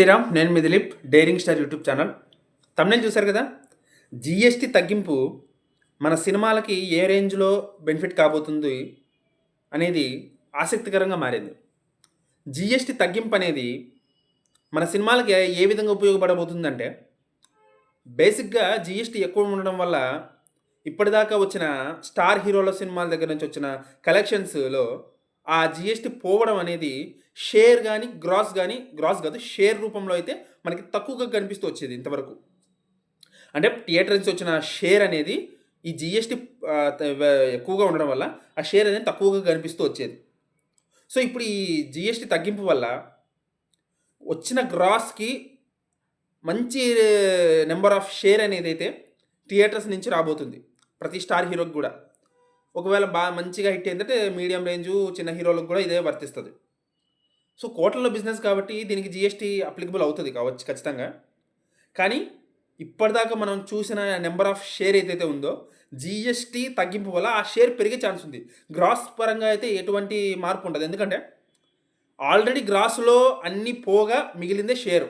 శ్రీరామ్ నేను మీ Dilip daring star YouTube channel. Tamil చూశారు కదా? జిఎస్టీ తగ్గింపు మన సినిమాలకి ఏ రేంజ్లో బెనిఫిట్ కాబోతుంది అనేది ఆసక్తికరంగా మారింది. జిఎస్టీ తగ్గింపు అనేది మన సినిమాలకి ఏ విధంగా ఉపయోగపడబోతుందంటే బేసిక్గా జిఎస్టీ ఎక్కువ ఉండడం వల్ల ఇప్పటిదాకా వచ్చిన స్టార్ హీరోల సినిమాల దగ్గర నుంచి వచ్చిన కలెక్షన్స్లో ఆ జిఎస్టి పోవడం అనేది షేర్ కానీ గ్రాస్ కానీ గ్రాస్ కాదు షేర్ రూపంలో అయితే మనకి తక్కువగా కనిపిస్తూ వచ్చేది ఇంతవరకు. అంటే థియేటర్ నుంచి వచ్చిన షేర్ అనేది ఈ జిఎస్టీ ఎక్కువగా ఉండడం వల్ల ఆ షేర్ అనేది తక్కువగా కనిపిస్తూ వచ్చేది. సో ఇప్పుడు ఈ జిఎస్టీ తగ్గింపు వల్ల వచ్చిన గ్రాస్కి మంచి నెంబర్ ఆఫ్ షేర్ అనేది అయితే థియేటర్స్ నుంచి రాబోతుంది. ప్రతి స్టార్ హీరోకి కూడా. ఒకవేళ బాగా మంచిగా హిట్ ఏంటంటే మీడియం రేంజు చిన్న హీరోలకు కూడా ఇదే వర్తిస్తుంది. సో కోట్లలో బిజినెస్ కాబట్టి దీనికి జిఎస్టీ అప్లికబుల్ అవుతుంది కావచ్చు ఖచ్చితంగా. కానీ ఇప్పటిదాకా మనం చూసిన నెంబర్ ఆఫ్ షేర్ ఏదైతే ఉందో జిఎస్టీ తగ్గింపు వల్ల ఆ షేర్ పెరిగే ఛాన్స్ ఉంది. గ్రాస్ పరంగా అయితే ఎటువంటి మార్పు ఉండదు. ఎందుకంటే ఆల్రెడీ గ్రాస్లో అన్ని పోగా మిగిలిందే షేరు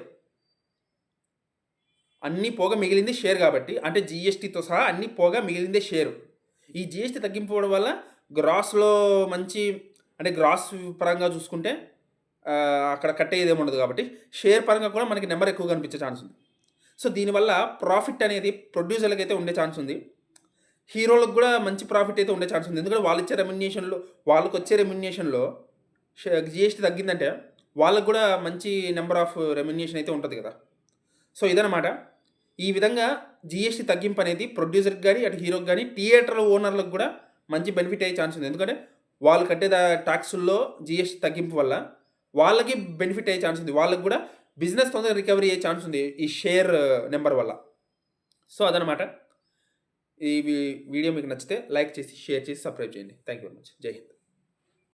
అన్ని పోగా మిగిలింది షేర్ కాబట్టి అంటే జిఎస్టీతో సహా అన్ని పోగా మిగిలిందే షేరు ఈ జిఎస్టీ తగ్గింపుకోవడం వల్ల గ్రాస్లో మంచి అంటే గ్రాస్ పరంగా చూసుకుంటే అక్కడ కట్టేది ఏమి ఉండదు కాబట్టి షేర్ పరంగా కూడా మనకి నెంబర్ ఎక్కువ కనిపించే ఛాన్స్ ఉంది. సో దీనివల్ల ప్రాఫిట్ అనేది ప్రొడ్యూసర్లకు అయితే ఉండే ఛాన్స్ ఉంది. హీరోలకు కూడా మంచి ప్రాఫిట్ అయితే ఉండే ఛాన్స్ ఉంది. ఎందుకంటే వాళ్ళు ఇచ్చే రెమ్యునేషన్లో వాళ్ళకి వచ్చే రెమ్యునేషన్లో జిఎస్టీ తగ్గిందంటే వాళ్ళకు కూడా మంచి నెంబర్ ఆఫ్ రెమ్యునేషన్ అయితే ఉంటుంది కదా. సో ఇదనమాట ఈ విధంగా జిఎస్టీ తగ్గింపు అనేది ప్రొడ్యూసర్కి కానీ అటు హీరోకి కానీ థియేటర్ ఓనర్లకు కూడా మంచి బెనిఫిట్ అయ్యే ఛాన్స్ ఉంది. ఎందుకంటే వాళ్ళు కట్టే ట్యాక్సుల్లో జిఎస్టీ తగ్గింపు వల్ల వాళ్ళకి బెనిఫిట్ అయ్యే ఛాన్స్ ఉంది. వాళ్ళకి కూడా బిజినెస్ తొందరగా రికవరీ అయ్యే ఛాన్స్ ఉంది ఈ షేర్ నెంబర్ వల్ల. సో అదనమాట ఈ వీడియో మీకు నచ్చితే లైక్ చేసి షేర్ చేసి సబ్స్క్రైబ్ చేయండి. థ్యాంక్ యూ వెరీ మచ్ జై హింద్